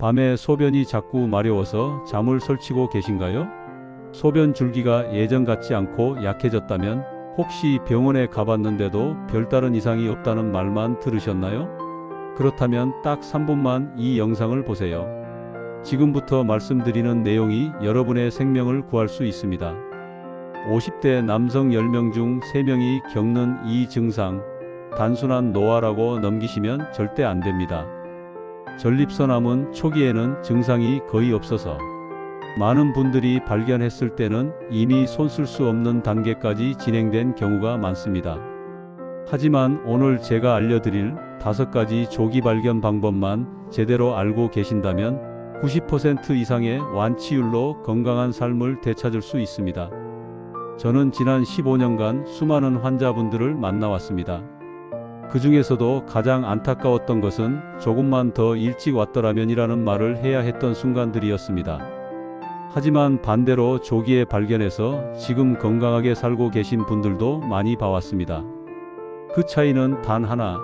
밤에 소변이 자꾸 마려워서 잠을 설치고 계신가요? 소변 줄기가 예전 같지 않고 약해졌다면 혹시 병원에 가봤는데도 별다른 이상이 없다는 말만 들으셨나요? 그렇다면 딱 3분만 이 영상을 보세요. 지금부터 말씀드리는 내용이 여러분의 생명을 구할 수 있습니다. 50대 남성 10명 중 3명이 겪는 이 증상, 단순한 노화라고 넘기시면 절대 안 됩니다. 전립선암은 초기에는 증상이 거의 없어서 많은 분들이 발견했을 때는 이미 손쓸 수 없는 단계까지 진행된 경우가 많습니다. 하지만 오늘 제가 알려드릴 다섯 가지 조기 발견 방법만 제대로 알고 계신다면 90% 이상의 완치율로 건강한 삶을 되찾을 수 있습니다. 저는 지난 15년간 수많은 환자분들을 만나왔습니다. 그 중에서도 가장 안타까웠던 것은 조금만 더 일찍 왔더라면이라는 말을 해야 했던 순간들이었습니다. 하지만 반대로 조기에 발견해서 지금 건강하게 살고 계신 분들도 많이 봐왔습니다. 그 차이는 단 하나,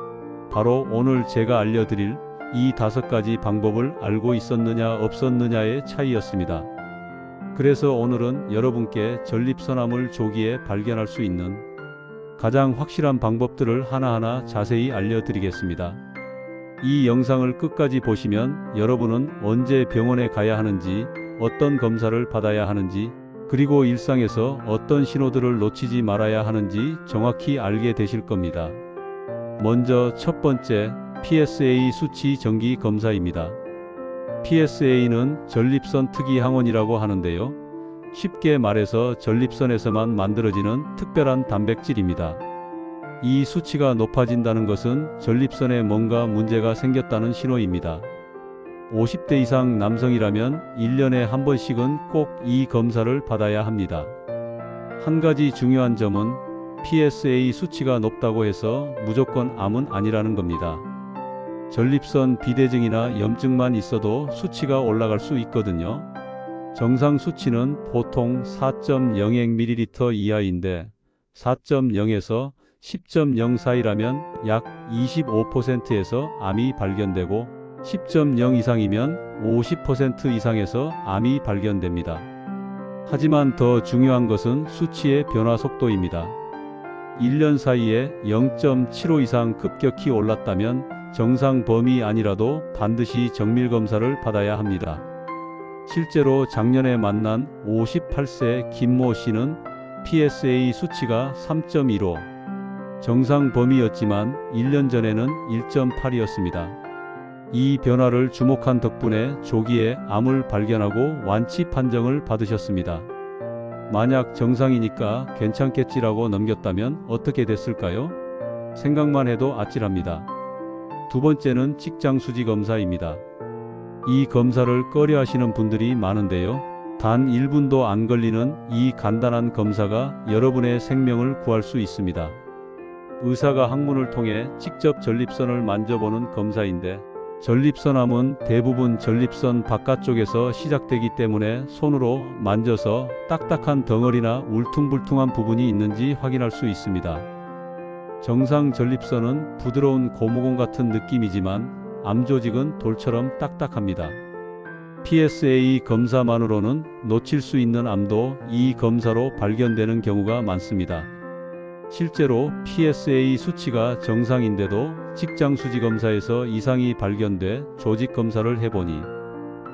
바로 오늘 제가 알려드릴 이 다섯 가지 방법을 알고 있었느냐 없었느냐의 차이였습니다. 그래서 오늘은 여러분께 전립선암을 조기에 발견할 수 있는 가장 확실한 방법들을 하나하나 자세히 알려드리겠습니다. 이 영상을 끝까지 보시면 여러분은 언제 병원에 가야 하는지, 어떤 검사를 받아야 하는지, 그리고 일상에서 어떤 신호들을 놓치지 말아야 하는지 정확히 알게 되실 겁니다. 먼저 첫 번째, PSA 수치 정기 검사입니다. PSA는 전립선 특이 항원이라고 하는데요. 쉽게 말해서 전립선에서만 만들어지는 특별한 단백질입니다. 이 수치가 높아진다는 것은 전립선에 뭔가 문제가 생겼다는 신호입니다. 50대 이상 남성이라면 1년에 한 번씩은 꼭 이 검사를 받아야 합니다. 한 가지 중요한 점은 PSA 수치가 높다고 해서 무조건 암은 아니라는 겁니다. 전립선 비대증이나 염증만 있어도 수치가 올라갈 수 있거든요. 정상 수치는 보통 4.0ml 이하인데 4.0에서 10.0 사이라면 약 25%에서 암이 발견되고 10.0 이상이면 50% 이상에서 암이 발견됩니다. 하지만 더 중요한 것은 수치의 변화 속도입니다. 1년 사이에 0.75 이상 급격히 올랐다면 정상 범위 아니라도 반드시 정밀 검사를 받아야 합니다. 실제로 작년에 만난 58세 김모 씨는 PSA 수치가 3.15 정상 범위였지만 1년 전에는 1.8이었습니다. 이 변화를 주목한 덕분에 조기에 암을 발견하고 완치 판정을 받으셨습니다. 만약 정상이니까 괜찮겠지라고 넘겼다면 어떻게 됐을까요? 생각만 해도 아찔합니다. 두 번째는 직장 수지 검사입니다. 이 검사를 꺼려 하시는 분들이 많은데요. 단 1분도 안 걸리는 이 간단한 검사가 여러분의 생명을 구할 수 있습니다. 의사가 항문을 통해 직접 전립선을 만져보는 검사인데 전립선암은 대부분 전립선 바깥쪽에서 시작되기 때문에 손으로 만져서 딱딱한 덩어리나 울퉁불퉁한 부분이 있는지 확인할 수 있습니다. 정상 전립선은 부드러운 고무공 같은 느낌이지만 암 조직은 돌처럼 딱딱합니다. PSA 검사만으로는 놓칠 수 있는 암도 이 검사로 발견되는 경우가 많습니다. 실제로 PSA 수치가 정상인데도 직장 수지 검사에서 이상이 발견돼 조직 검사를 해보니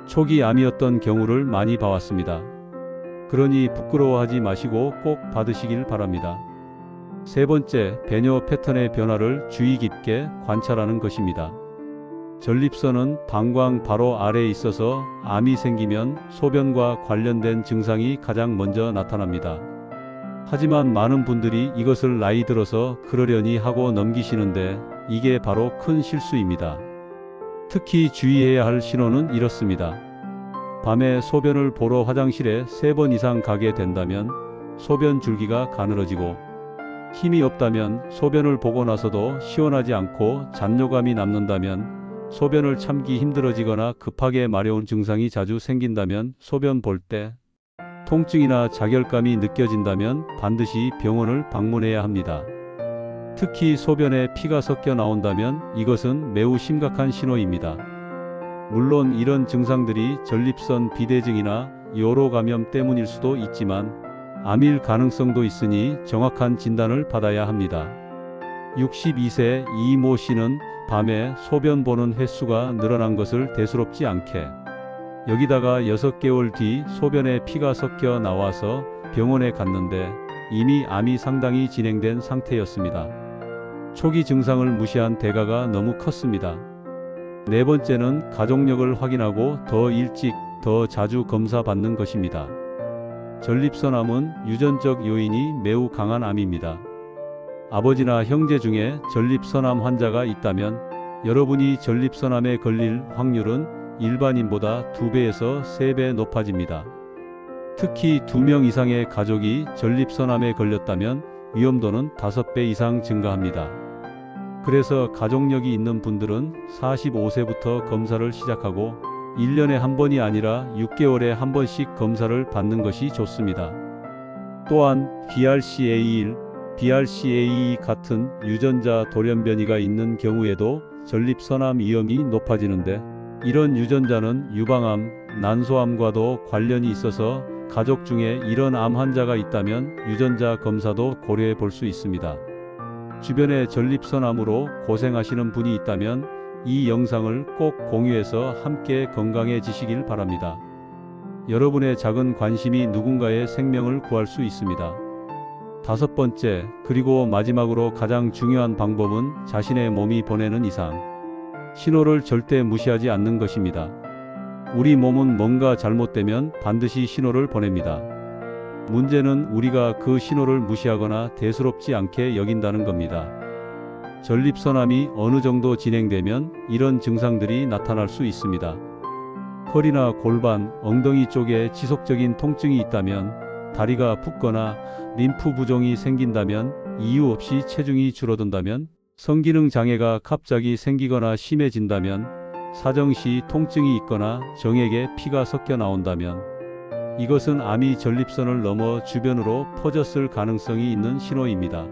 초기 암이었던 경우를 많이 봐왔습니다. 그러니 부끄러워하지 마시고 꼭 받으시길 바랍니다. 세 번째, 배뇨 패턴의 변화를 주의 깊게 관찰하는 것입니다. 전립선은 방광 바로 아래에 있어서 암이 생기면 소변과 관련된 증상이 가장 먼저 나타납니다. 하지만 많은 분들이 이것을 나이 들어서 그러려니 하고 넘기시는데 이게 바로 큰 실수입니다. 특히 주의해야 할 신호는 이렇습니다. 밤에 소변을 보러 화장실에 세 번 이상 가게 된다면 소변 줄기가 가늘어지고 힘이 없다면 소변을 보고 나서도 시원하지 않고 잔뇨감이 남는다면 소변을 참기 힘들어지거나 급하게 마려운 증상이 자주 생긴다면 소변 볼 때 통증이나 자결감이 느껴진다면 반드시 병원을 방문해야 합니다. 특히 소변에 피가 섞여 나온다면 이것은 매우 심각한 신호입니다. 물론 이런 증상들이 전립선 비대증이나 요로 감염 때문일 수도 있지만 암일 가능성도 있으니 정확한 진단을 받아야 합니다. 62세 이모 씨는 밤에 소변 보는 횟수가 늘어난 것을 대수롭지 않게 여기다가 6개월 뒤 소변에 피가 섞여 나와서 병원에 갔는데 이미 암이 상당히 진행된 상태였습니다. 초기 증상을 무시한 대가가 너무 컸습니다. 네 번째는 가족력을 확인하고 더 일찍, 더 자주 검사 받는 것입니다. 전립선암은 유전적 요인이 매우 강한 암입니다. 아버지나 형제 중에 전립선암 환자가 있다면 여러분이 전립선암에 걸릴 확률은 일반인보다 2배에서 3배 높아집니다. 특히 2명 이상의 가족이 전립선암에 걸렸다면 위험도는 5배 이상 증가합니다. 그래서 가족력이 있는 분들은 45세부터 검사를 시작하고 1년에 한 번이 아니라 6개월에 한 번씩 검사를 받는 것이 좋습니다. 또한 BRCA1, BRCA2 같은 유전자 돌연변이가 있는 경우에도 전립선암 위험이 높아지는데 이런 유전자는 유방암, 난소암과도 관련이 있어서 가족 중에 이런 암 환자가 있다면 유전자 검사도 고려해 볼 수 있습니다. 주변에 전립선암으로 고생하시는 분이 있다면 이 영상을 꼭 공유해서 함께 건강해지시길 바랍니다. 여러분의 작은 관심이 누군가의 생명을 구할 수 있습니다. 다섯 번째, 그리고 마지막으로 가장 중요한 방법은 자신의 몸이 보내는 이상. 신호를 절대 무시하지 않는 것입니다. 우리 몸은 뭔가 잘못되면 반드시 신호를 보냅니다. 문제는 우리가 그 신호를 무시하거나 대수롭지 않게 여긴다는 겁니다. 전립선암이 어느 정도 진행되면 이런 증상들이 나타날 수 있습니다. 허리나 골반, 엉덩이 쪽에 지속적인 통증이 있다면, 다리가 붓거나 림프 부종이 생긴다면, 이유 없이 체중이 줄어든다면, 성기능 장애가 갑자기 생기거나 심해진다면, 사정시 통증이 있거나 정액에 피가 섞여 나온다면, 이것은 암이 전립선을 넘어 주변으로 퍼졌을 가능성이 있는 신호입니다.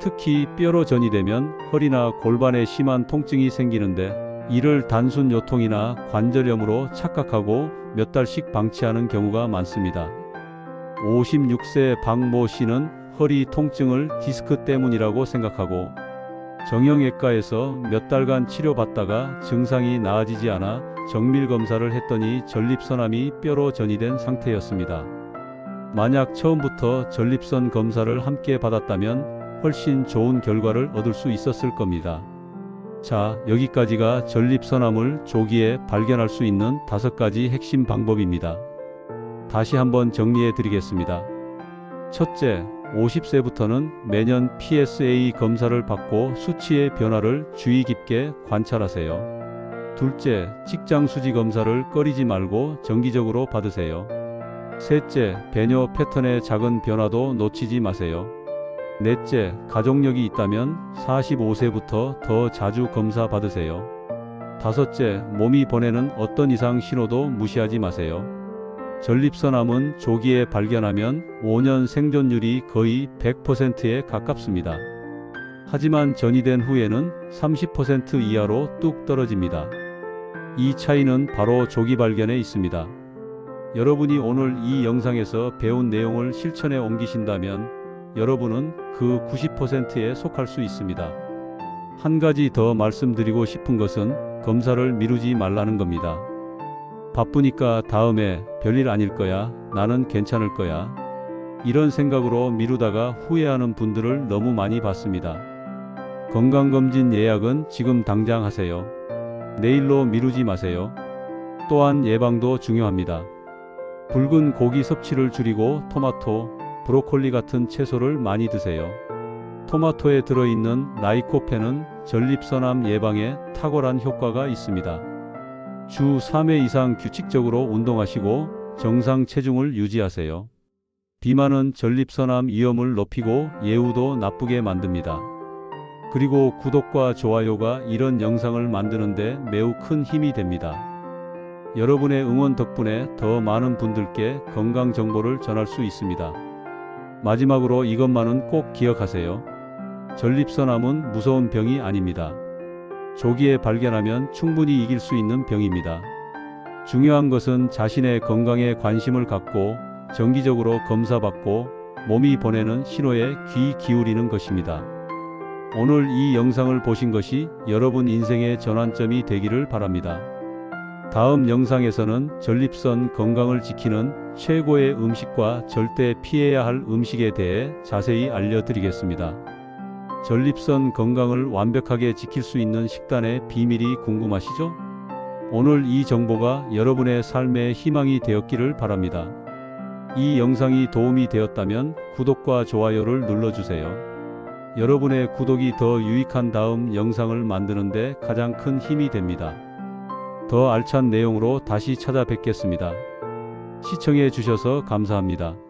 특히 뼈로 전이되면 허리나 골반에 심한 통증이 생기는데 이를 단순 요통이나 관절염으로 착각하고 몇 달씩 방치하는 경우가 많습니다. 56세 박모 씨는 허리 통증을 디스크 때문이라고 생각하고 정형외과에서 몇 달간 치료받다가 증상이 나아지지 않아 정밀 검사를 했더니 전립선암이 뼈로 전이된 상태였습니다. 만약 처음부터 전립선 검사를 함께 받았다면 훨씬 좋은 결과를 얻을 수 있었을 겁니다. 자, 여기까지가 전립선암을 조기에 발견할 수 있는 다섯 가지 핵심 방법입니다. 다시 한번 정리해 드리겠습니다. 첫째, 50세부터는 매년 PSA 검사를 받고 수치의 변화를 주의 깊게 관찰하세요. 둘째, 직장 수지 검사를 꺼리지 말고 정기적으로 받으세요. 셋째, 배뇨 패턴의 작은 변화도 놓치지 마세요. 넷째, 가족력이 있다면 45세부터 더 자주 검사 받으세요. 다섯째, 몸이 보내는 어떤 이상 신호도 무시하지 마세요. 전립선암은 조기에 발견하면 5년 생존율이 거의 100%에 가깝습니다. 하지만 전이된 후에는 30% 이하로 뚝 떨어집니다. 이 차이는 바로 조기 발견에 있습니다. 여러분이 오늘 이 영상에서 배운 내용을 실천에 옮기신다면 여러분은 그 90%에 속할 수 있습니다. 한 가지 더 말씀드리고 싶은 것은 검사를 미루지 말라는 겁니다. 바쁘니까 다음에 별일 아닐 거야. 나는 괜찮을 거야. 이런 생각으로 미루다가 후회하는 분들을 너무 많이 봤습니다. 건강검진 예약은 지금 당장 하세요. 내일로 미루지 마세요. 또한 예방도 중요합니다. 붉은 고기 섭취를 줄이고 토마토, 브로콜리 같은 채소를 많이 드세요. 토마토에 들어있는 라이코펜은 전립선암 예방에 탁월한 효과가 있습니다. 주 3회 이상 규칙적으로 운동하시고 정상 체중을 유지하세요. 비만은 전립선암 위험을 높이고 예후도 나쁘게 만듭니다. 그리고 구독과 좋아요가 이런 영상을 만드는데 매우 큰 힘이 됩니다. 여러분의 응원 덕분에 더 많은 분들께 건강 정보를 전할 수 있습니다. 마지막으로 이것만은 꼭 기억하세요. 전립선암은 무서운 병이 아닙니다. 조기에 발견하면 충분히 이길 수 있는 병입니다. 중요한 것은 자신의 건강에 관심을 갖고 정기적으로 검사받고 몸이 보내는 신호에 귀 기울이는 것입니다. 오늘 이 영상을 보신 것이 여러분 인생의 전환점이 되기를 바랍니다. 다음 영상에서는 전립선 건강을 지키는 최고의 음식과 절대 피해야 할 음식에 대해 자세히 알려드리겠습니다. 전립선 건강을 완벽하게 지킬 수 있는 식단의 비밀이 궁금하시죠? 오늘 이 정보가 여러분의 삶의 희망이 되었기를 바랍니다. 이 영상이 도움이 되었다면 구독과 좋아요를 눌러주세요. 여러분의 구독이 더 유익한 다음 영상을 만드는데 가장 큰 힘이 됩니다. 더 알찬 내용으로 다시 찾아뵙겠습니다. 시청해 주셔서 감사합니다.